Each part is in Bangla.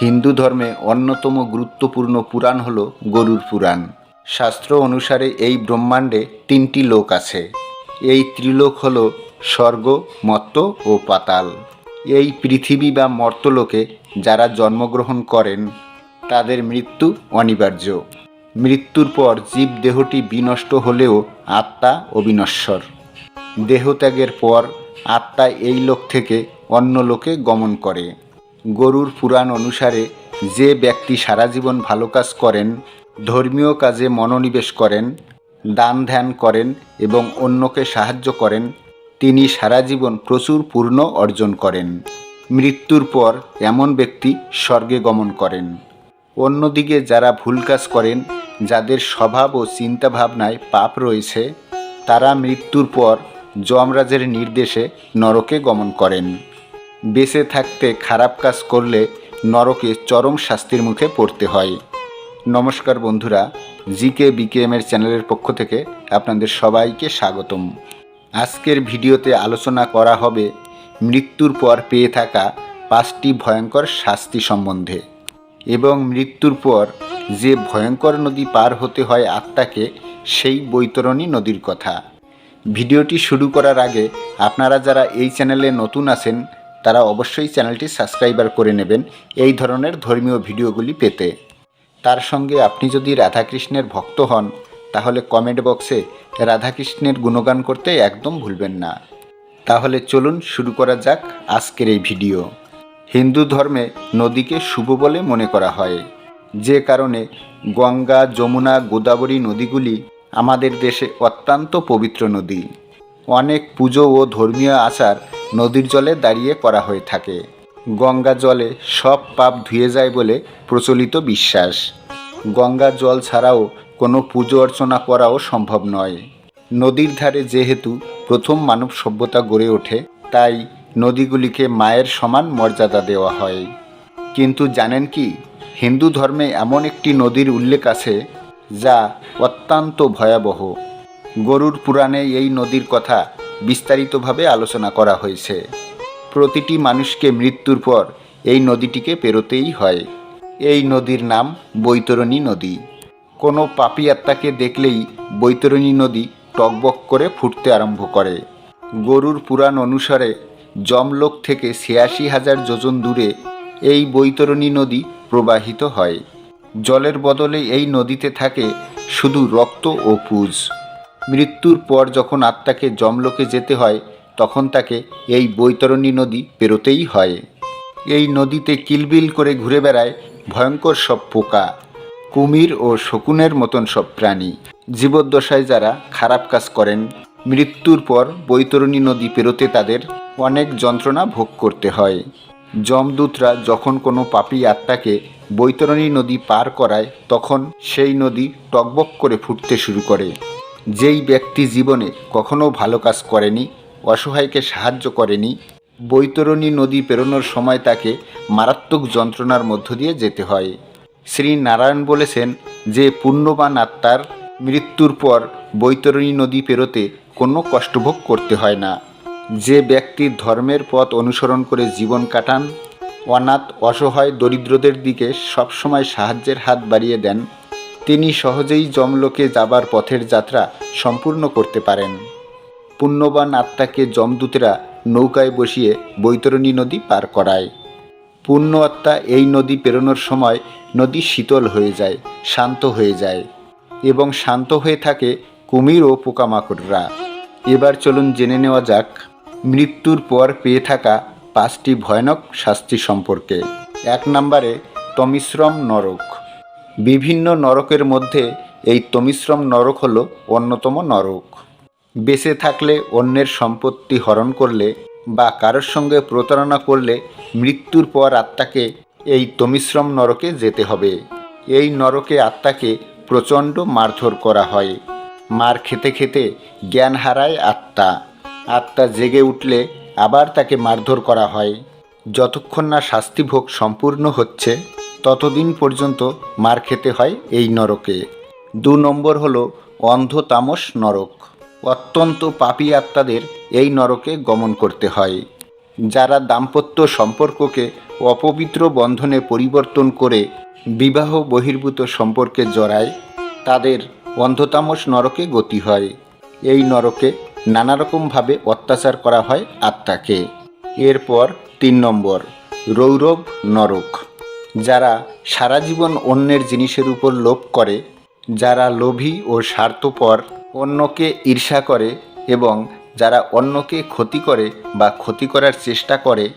হিন্দু ধর্মে অন্যতম গুরুত্বপূর্ণ পুরাণ হল গরুর পুরাণ। শাস্ত্র অনুসারে এই ব্রহ্মাণ্ডে তিনটি লোক আছে। এই ত্রিলোক হল স্বর্গ মর্ত ও পাতাল। এই পৃথিবী বা মর্তলোকে যারা জন্মগ্রহণ করেন, তাদের মৃত্যু অনিবার্য। মৃত্যুর পর জীব দেহটি বিনষ্ট হলেও আত্মা অবিনশ্বর। দেহত্যাগের পর আত্মা এই লোক থেকে অন্য লোকে গমন করে। গরুর পুরাণ অনুসারে যে ব্যক্তি সারা জীবন ভালো কাজ করেন, ধর্মীয় কাজে মনোনিবেশ করেন, দান ধ্যান করেন এবং অন্যকে সাহায্য করেন, তিনি সারা জীবন প্রচুর পূর্ণ অর্জন করেন। মৃত্যুর পর এমন ব্যক্তি স্বর্গে গমন করেন। অন্যদিকে যারা ভুল কাজ করেন, যাদের স্বভাব ও চিন্তাভাবনায় পাপ রয়েছে, তারা মৃত্যুর পর যমরাজের নির্দেশে নরকে গমন করেন। বেঁচে থাকতে খারাপ কাজ করলে নরকে চরম শাস্তির মুখে পড়তে হয়। নমস্কার বন্ধুরা, জিকে বিকেএমের চ্যানেলের পক্ষ থেকে আপনাদের সবাইকে স্বাগতম। আজকের ভিডিওতে আলোচনা করা হবে মৃত্যুর পর পেয়ে থাকা পাঁচটি ভয়ঙ্কর শাস্তি সম্বন্ধে এবং মৃত্যুর পর যে ভয়ঙ্কর নদী পার হতে হয় আত্মাকে, সেই বৈতরণী নদীর কথা। ভিডিওটি শুরু করার আগে আপনারা যারা এই চ্যানেলে নতুন আছেন তারা অবশ্যই চ্যানেলটি সাবস্ক্রাইবার করে নেবেন এই ধরনের ধর্মীয় ভিডিওগুলি পেতে। তার সঙ্গে আপনি যদি রাধাকৃষ্ণের ভক্ত হন, তাহলে কমেন্ট বক্সে রাধাকৃষ্ণের গুণগান করতে একদম ভুলবেন না। তাহলে চলুন শুরু করা যাক আজকের এই ভিডিও। হিন্দু ধর্মে নদীকে শুভ বলে মনে করা হয়। যে কারণে গঙ্গা, যমুনা, গোদাবরী নদীগুলি আমাদের দেশে অত্যন্ত পবিত্র নদী। অনেক পুজো ও ধর্মীয় আচার নদীর জলে দাঁড়িয়ে করা হয়ে থাকে। গঙ্গা জলে সব পাপ ধুয়ে যায় বলে প্রচলিত বিশ্বাস। গঙ্গা জল ছাড়াও কোনো পুজো অর্চনা করাও সম্ভব নয়। নদীর ধারে যেহেতু প্রথম মানব সভ্যতা গড়ে ওঠে, তাই নদীগুলিকে মায়ের সমান মর্যাদা দেওয়া হয়। কিন্তু জানেন কি, হিন্দু ধর্মে এমন একটি নদীর উল্লেখ আছে, যা অত্যন্ত ভয়াবহ। গরুর পুরাণে এই নদীর কথা বিস্তারিতভাবে আলোচনা করা হয়েছে। প্রতিটি মানুষকে মৃত্যুর পর এই নদীটিকে পেরোতেই হয়। এই নদীর নাম বৈতরণী নদী। কোনো পাপি আত্মাকে দেখলেই বৈতরণী নদী টকবক করে ফুটতে আরম্ভ করে। গরুর পুরাণ অনুসারে জমলোক থেকে ছিয়াশি হাজার যোজন দূরে এই বৈতরণী নদী প্রবাহিত হয়। জলের বদলে এই নদীতে থাকে শুধু রক্ত ও পুজ। মৃত্যুর পর যখন আত্মাকে জমলোকে যেতে হয়, তখন তাকে এই বৈতরণী নদী পেরোতেই হয়। এই নদীতে কিলবিল করে ঘুরে বেড়ায় ভয়ঙ্কর সব পোকা, কুমির ও শকুনের মতন সব প্রাণী। জীবদ্দশায় যারা খারাপ কাজ করেন, মৃত্যুর পর বৈতরণী নদী পেরোতে তাদের অনেক যন্ত্রণা ভোগ করতে হয়। যমদূতরা যখন কোনো পাপী আত্মাকে বৈতরণী নদী পার করায়, তখন সেই নদী টকবক করে ফুটতে শুরু করে। যেই ব্যক্তি জীবনে কখনো ভালো কাজ করেনি, অসহায়কে সাহায্য করেনি, বৈতরণী নদী পেরোনোর সময় তাকে মারাত্মক যন্ত্রণার মধ্য দিয়ে যেতে হয়। শ্রী নারায়ণ বলেছেন যে, পুণ্যবান আত্মার মৃত্যুর পর বৈতরণী নদী পেরোতে কোনো কষ্টভোগ করতে হয় না। যে ব্যক্তি ধর্মের পথ অনুসরণ করে জীবন কাটান, অনাথ, অসহায়, দরিদ্রদের দিকে সবসময় সাহায্যের হাত বাড়িয়ে দেন তিনি সহজেই যমলোকে যাবার পথের যাত্রা সম্পূর্ণ করতে পারেন। পুণ্যবান আত্মাকে যমদূতেরা নৌকায় বসিয়ে বৈতরণী নদী পার করায়। পুণ্য আত্মা এই নদী পেরোনোর সময় নদী শীতল হয়ে যায়, শান্ত হয়ে যায় এবং শান্ত হয়ে থাকে কুমির ও পোকামাকড়রা। এবার চলুন জেনে নেওয়া যাক, মৃত্যুর পর পেয়ে থাকা পাঁচটি ভয়ানক শাস্তি সম্পর্কে। এক নম্বরে, তমিশ্রম নরক। বিভিন্ন নরকের মধ্যে এই তমিশ্রম নরক হল অন্যতম নরক। বেঁচে থাকলে অন্যের সম্পত্তি হরণ করলে বা কারোর সঙ্গে প্রতারণা করলে মৃত্যুর পর আত্মাকে এই তমিশ্রম নরকে যেতে হবে। এই নরকে আত্মাকে প্রচণ্ড মারধর করা হয়। মার খেতে খেতে জ্ঞান হারায় আত্মা। আত্মা জেগে উঠলে আবার তাকে মারধর করা হয়। যতক্ষণ না শাস্তিভোগ সম্পূর্ণ হচ্ছে ততদিন পর্যন্ত মার খেতে হয় এই নরকে। দু নম্বর হলো অন্ধ তামস নরক। অত্যন্ত পাপী আত্মাদের এই নরকে গমন করতে হয়। যারা দাম্পত্য সম্পর্ককে অপবিত্র বন্ধনে পরিবর্তন করে বিবাহ বহির্ভূত সম্পর্কে জড়ায়, তাদের অন্ধতামস নরকে গতি হয়। এই নরকে নানা রকমভাবে অত্যাচার করা হয় আত্মাকে। এরপর তিন নম্বর, রৌরব নরক। যারা সারা জীবন অন্যের জিনিসের উপর লোভ করে, যারা লোভী ও স্বার্থপর, অন্যকে ঈর্ষা করে এবং যারা অন্যকে ক্ষতি করে বা ক্ষতি করার চেষ্টা করে,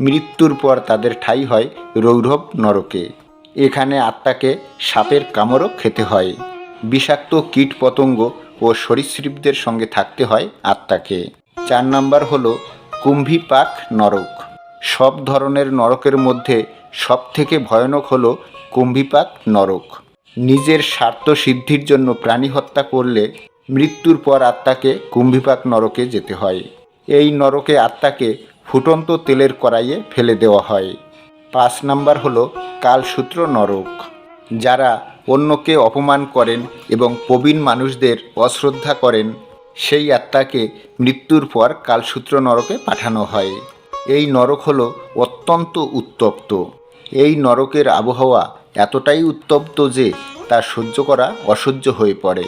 মৃত্যুর পর তাদের ঠাঁই হয় রৌরব নরকে। এখানে আত্মাকে সাপের কামড়ও খেতে হয়। বিষাক্ত কীট পতঙ্গ ও সরীসৃপদের সঙ্গে থাকতে হয় আত্মাকে। চার নাম্বার হলো কুম্ভিপাক নরক। সব ধরনের নরকের মধ্যে সবথেকে ভয়ানক হলো কুম্ভিপাক নরক। নিজের স্বার্থ সিদ্ধির জন্য প্রাণী হত্যা করলে মৃত্যুর পর আত্মাকে কুম্ভিপাক নরকে যেতে হয়। এই নরকে আত্মাকে ফুটন্ত তেলের কড়াইয়ে ফেলে দেওয়া হয়। পাঁচ নাম্বার হলো কালসূত্র নরক। যারা অন্যকে অপমান করেন এবং প্রবীণ মানুষদের অশ্রদ্ধা করেন, সেই আত্মাকে মৃত্যুর পর কালসূত্র নরকে পাঠানো হয়। এই নরক হলো অত্যন্ত উত্তপ্ত। এই নরকের আবহাওয়া এতটাই উত্তপ্ত যে তা সহ্য করা অসহ্য হয়ে পড়ে।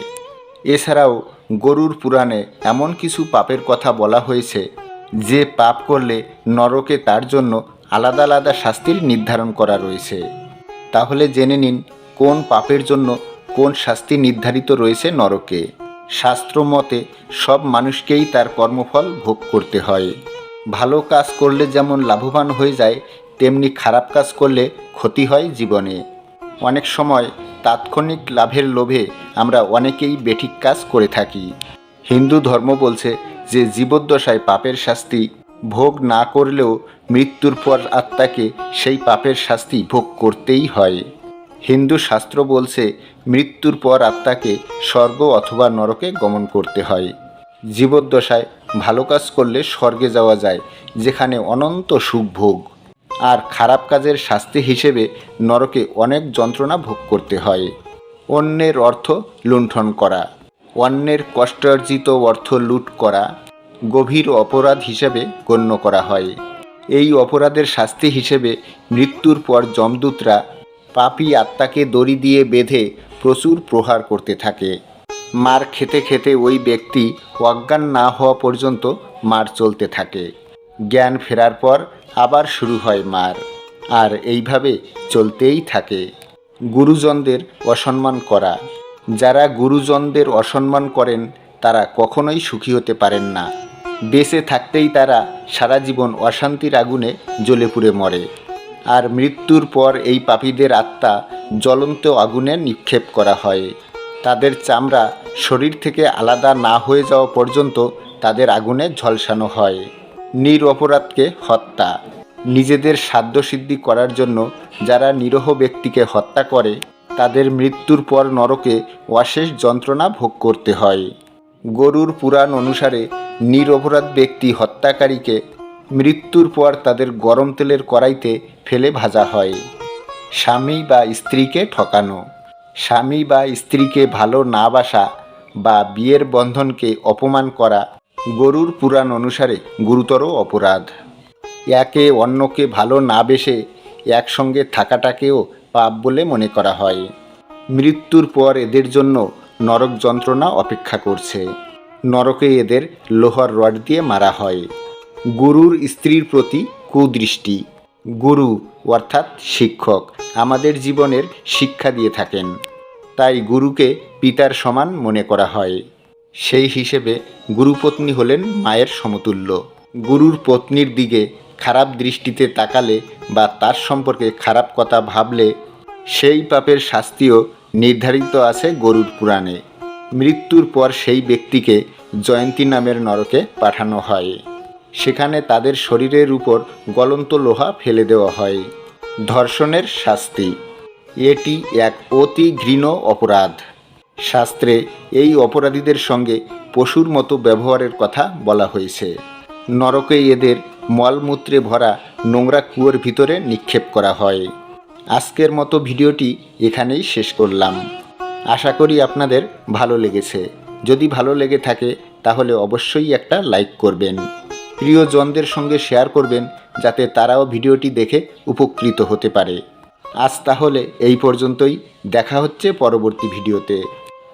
এছাড়াও গরুর পুরাণে এমন কিছু পাপের কথা বলা হয়েছে, যে পাপ করলে নরকে তার জন্য আলাদা আলাদা শাস্তির নির্ধারণ করা রয়েছে। তাহলে জেনে নিন, কোন পাপের জন্য কোন শাস্তি নির্ধারিত রয়েছে নরকে? শাস্ত্র মতে সব মানুষকেই তার কর্মফল ভোগ করতে হয়। ভালো কাজ করলে যেমন লাভবান হয়ে যায় তেমনি খারাপ কাজ করলে ক্ষতি হয় জীবনে। অনেক সময় তাৎক্ষণিক লাভের লোভে আমরা অনেকেই বেঠিক কাজ করে থাকি। হিন্দু ধর্ম বলছে যে জীবদ্দশায় পাপের শাস্তি ভোগ না করলেও মৃত্যুর পর আত্মাকে সেই পাপের শাস্তি ভোগ করতেই হয়। হিন্দু শাস্ত্র বলছে মৃত্যুর পর আত্মাকে স্বর্গ অথবা নরকে গমন করতে হয়। জীবদ্দশায় ভালো কাজ করলে স্বর্গে যাওয়া যায়, যেখানে অনন্ত সুখ ভোগ। আর খারাপ কাজের শাস্তি হিসেবে নরকে অনেক যন্ত্রণা ভোগ করতে হয়। অন্যের অর্থ লুণ্ঠন করা, অন্যের কষ্টার্জিত অর্থ লুট করা, গভীর অপরাধ হিসেবে গণ্য করা হয়। এই অপরাধের শাস্তি হিসেবে মৃত্যুর পর যমদূতরা পাপি আত্মাকে দড়ি দিয়ে বেঁধে প্রচুর প্রহার করতে থাকে। মার খেতে খেতে ওই ব্যক্তি অজ্ঞান না হওয়া পর্যন্ত মার চলতে থাকে। জ্ঞান ফেরার পর আবার শুরু হয় মার। আর এইভাবে চলতেই থাকে। গুরুজনদের অসম্মান করা। যারা গুরুজনদের অসম্মান করেন, তারা কখনোই সুখী হতে পারেন না। বেঁচে থাকতেই তারা সারা জীবন অশান্তির আগুনে জ্বলে পুড়ে মরে। আর মৃত্যুর পর এই পাপীদের আত্মা জ্বলন্ত আগুনে নিক্ষেপ করা হয়। তাদের চামড়া শরীর থেকে আলাদা না হয়ে যাওয়া পর্যন্ত তাদের আগুনে ঝলসানো হয়। নির অপরাধকে হত্যা। নিজেদের সাধ্যসিদ্ধি করার জন্য যারা নিরহ ব্যক্তিকে হত্যা করে, তাদের মৃত্যুর পর নরকে অশেষ যন্ত্রণা ভোগ করতে হয়। গরুর পুরাণ অনুসারে নিরপরাধ ব্যক্তি হত্যাকারীকে মৃত্যুর পর তাদের গরম তেলের কড়াইতে ফেলে ভাজা হয়। স্বামী বা স্ত্রীকে ঠকানো। স্বামী বা স্ত্রীকে ভালো না বাসা বা বিয়ের বন্ধনকে অপমান করা গরুর পুরাণ অনুসারে গুরুতর অপরাধ। একে অন্যকে ভালো না বেসে একসঙ্গে থাকাটাকেও পাপ বলে মনে করা হয়। মৃত্যুর পর এদের জন্য নরক যন্ত্রণা অপেক্ষা করছে। নরকে এদের লোহার রড দিয়ে মারা হয়। গুরুর স্ত্রীর প্রতি কুদৃষ্টি। গুরু অর্থাৎ শিক্ষক আমাদের জীবনের শিক্ষা দিয়ে থাকেন। তাই গুরুকে পিতার সমান মনে করা হয়। সেই হিসেবে গুরুপত্নী হলেন মায়ের সমতুল্য। গুরুর পত্নীর দিকে খারাপ দৃষ্টিতে তাকালে বা তার সম্পর্কে খারাপ কথা ভাবলে সেই পাপের শাস্তিও নির্ধারিত আছে গরুর পুরাণে। মৃত্যুর পর সেই ব্যক্তিকে জয়ন্তী নামের নরকে পাঠানো হয়। সেখানে তাদের শরীরের উপর গলন্ত লোহা ফেলে দেওয়া হয়। ধর্ষণের শাস্তি। এটি এক অতি ঘৃণ অপরাধ। শাস্ত্রে এই অপরাধীদের সঙ্গে পশুর মতো ব্যবহারের কথা বলা হয়েছে। নরকে এদের মলমূত্রে ভরা নোংরা কুয়োর ভিতরে নিক্ষেপ করা হয়। আজকের মতো ভিডিওটি এখানেই শেষ করলাম। আশা করি আপনাদের ভালো লেগেছে। যদি ভালো লেগে থাকে, তাহলে অবশ্যই একটা লাইক করবেন। প্রিয়জনদের সঙ্গে শেয়ার করবেন, যাতে তারাও ভিডিওটি দেখে উপকৃত হতে পারে। আজ তাহলে এই পর্যন্তই। দেখা হচ্ছে পরবর্তী ভিডিওতে।